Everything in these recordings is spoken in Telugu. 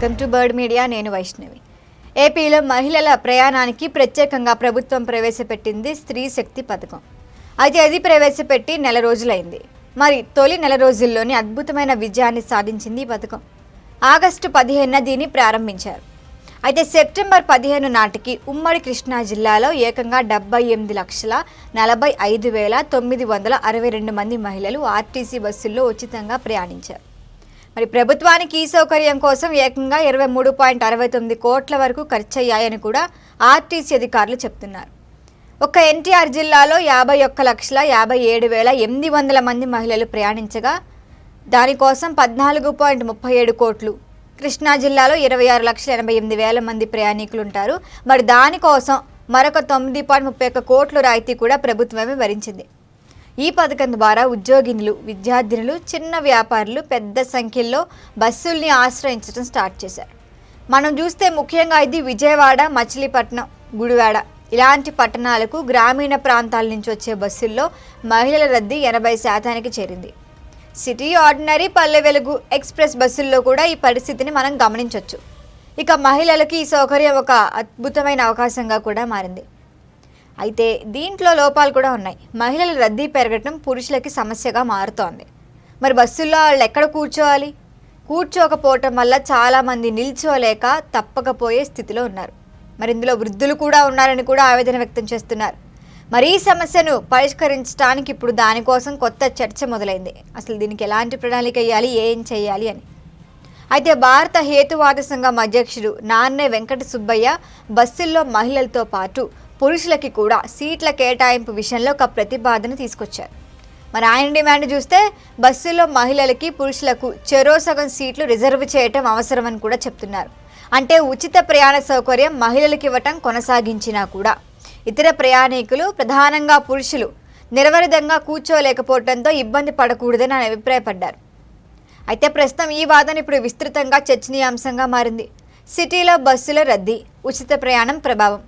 Welcome to bird media. నేను వైష్ణవి. ఏపీలో మహిళల ప్రయాణానికి ప్రత్యేకంగా ప్రభుత్వం ప్రవేశపెట్టింది స్త్రీ శక్తి పథకం. అయితే అది ప్రవేశపెట్టి నెల రోజులైంది. మరి తొలి నెల రోజుల్లోనే అద్భుతమైన విజయాన్ని సాధించింది ఈ పథకం. ఆగస్టు పదిహేనున దీన్ని ప్రారంభించారు. అయితే సెప్టెంబర్ పదిహేను నాటికి ఉమ్మడి కృష్ణా జిల్లాలో ఏకంగా డెబ్బై ఎనిమిది లక్షల నలభై ఐదు వేల తొమ్మిది వందల అరవై రెండు మంది మహిళలు ఆర్టీసీ బస్సుల్లో ఉచితంగా ప్రయాణించారు. మరి ప్రభుత్వానికి ఈ సౌకర్యం కోసం ఏకంగా ఇరవై మూడు పాయింట్ అరవై తొమ్మిది కోట్ల వరకు ఖర్చయ్యాయని కూడా ఆర్టీసీ అధికారులు చెప్తున్నారు. ఒక్క ఎన్టీఆర్ జిల్లాలో యాభై ఒక్క లక్షల యాభై ఏడు వేల ఎనిమిది వందల మంది మహిళలు ప్రయాణించగా దానికోసం పద్నాలుగు పాయింట్ ముప్పై ఏడు కోట్లు. కృష్ణా జిల్లాలో ఇరవై ఆరు లక్షల ఎనభై ఎనిమిది వేల మంది ప్రయాణికులు ఉంటారు మరి దానికోసం మరొక తొమ్మిది పాయింట్ ముప్పై ఒక్క కోట్ల రాయితీ కూడా ప్రభుత్వమే భరించింది. ఈ పథకం ద్వారా ఉద్యోగినులు విద్యార్థినులు చిన్న వ్యాపారులు పెద్ద సంఖ్యలో బస్సుల్ని ఆశ్రయించడం స్టార్ట్ చేశారు. మనం చూస్తే ముఖ్యంగా ఇది విజయవాడ మచిలీపట్నం గుడివాడ. ఇలాంటి పట్టణాలకు గ్రామీణ ప్రాంతాల నుంచి వచ్చే బస్సుల్లో మహిళల రద్దీ ఎనభై శాతానికి చేరింది. City ordinary Palle Velugu express బస్సుల్లో కూడా ఈ పరిస్థితిని మనం గమనించవచ్చు ఇక మహిళలకి ఈ సౌకర్యం ఒక అద్భుతమైన అవకాశంగా కూడా మారింది. అయితే దీంట్లో లోపాలు కూడా ఉన్నాయి. మహిళల రద్దీ పెరగటం పురుషులకి సమస్యగా మారుతోంది. మరి బస్సుల్లో వాళ్ళు ఎక్కడ కూర్చోవాలి? కూర్చోకపోవటం వల్ల చాలామంది నిల్చోలేక తప్పకపోయే స్థితిలో ఉన్నారు. మరి ఇందులో వృద్ధులు కూడా ఉన్నారని కూడా ఆవేదన వ్యక్తం చేస్తున్నారు. మరి ఈ సమస్యను పరిష్కరించడానికి ఇప్పుడు దానికోసం కొత్త చర్చ మొదలైంది. అసలు దీనికి ఎలాంటి ప్రణాళిక వేయాలి? ఏం చేయాలి అని. అయితే భారత హేతువాద సంఘం అధ్యక్షుడు నాన్నే వెంకట సుబ్బయ్య బస్సుల్లో మహిళలతో పాటు పురుషులకి కూడా సీట్ల కేటాయింపు విషయంలో ఒక ప్రతిపాదన తీసుకొచ్చారు. మరి ఆయన డిమాండ్ చూస్తే బస్సులో మహిళలకి పురుషులకు చెరో సగం సీట్లు రిజర్వ్ చేయటం అవసరమని కూడా చెప్తున్నారు. అంటే ఉచిత ప్రయాణ సౌకర్యం మహిళలకు ఇవ్వటం కొనసాగించినా కూడా ఇతర ప్రయాణికులు ప్రధానంగా పురుషులు నిరవరిదంగా కూర్చోలేకపోవడంతో ఇబ్బంది పడకూడదని ఆయన అభిప్రాయపడ్డారు. అయితే ప్రస్తుతం ఈ వాదన ఇప్పుడు విస్తృతంగా చర్చనీయాంశంగా మారింది. సిటీలో బస్సుల రద్దీ ఉచిత ప్రయాణం ప్రభావం.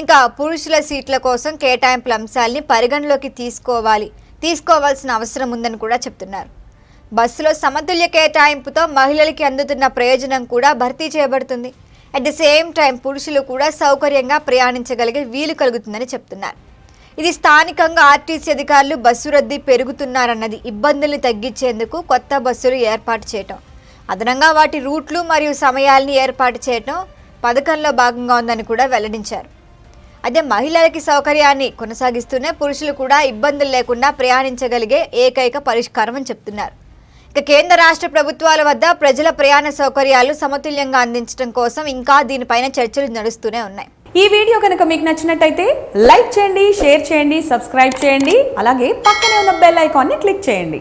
ఇంకా పురుషుల సీట్ల కోసం కేటాయింపుల అంశాల్ని పరిగణలోకి తీసుకోవాలి. తీసుకోవాల్సిన అవసరం ఉందని కూడా చెప్తున్నారు. బస్సులో సమతుల్య కేటాయింపుతో మహిళలకి అందుతున్న ప్రయోజనం కూడా భర్తీ చేయబడుతుంది. అట్ ది సేమ్ టైం పురుషులు కూడా సౌకర్యంగా ప్రయాణించగలిగే వీలు కలుగుతుందని చెప్తున్నారు. ఇది స్థానికంగా ఆర్టీసీ అధికారులు బస్సు రద్దీ పెరుగుతున్నారన్నది ఇబ్బందుల్ని తగ్గించేందుకు కొత్త బస్సులు ఏర్పాటు చేయటం. అదనంగా వాటి రూట్లు మరియు సమయాల్ని ఏర్పాటు చేయటం పథకంలో భాగంగా ఉందని కూడా వెల్లడించారు. అదే మహిళలకి సౌకర్యాన్ని కొనసాగిస్తూనే పురుషులు కూడా ఇబ్బందులు లేకుండా ప్రయాణించగలిగే ఏకైక పరిష్కారం అని చెప్తున్నారు. ఇక కేంద్ర రాష్ట్ర ప్రభుత్వాల వద్ద ప్రజల ప్రయాణ సౌకర్యాలు సమతుల్యంగా అందించడం కోసం ఇంకా దీనిపైన చర్చలు నడుస్తూనే ఉన్నాయి. ఈ వీడియో కనుక మీకు నచ్చినట్టయితే లైక్ చేయండి షేర్ చేయండి సబ్స్క్రైబ్ చేయండి అలాగే పక్కనే ఉన్న బెల్ ఐకాన్ని క్లిక్ చేయండి.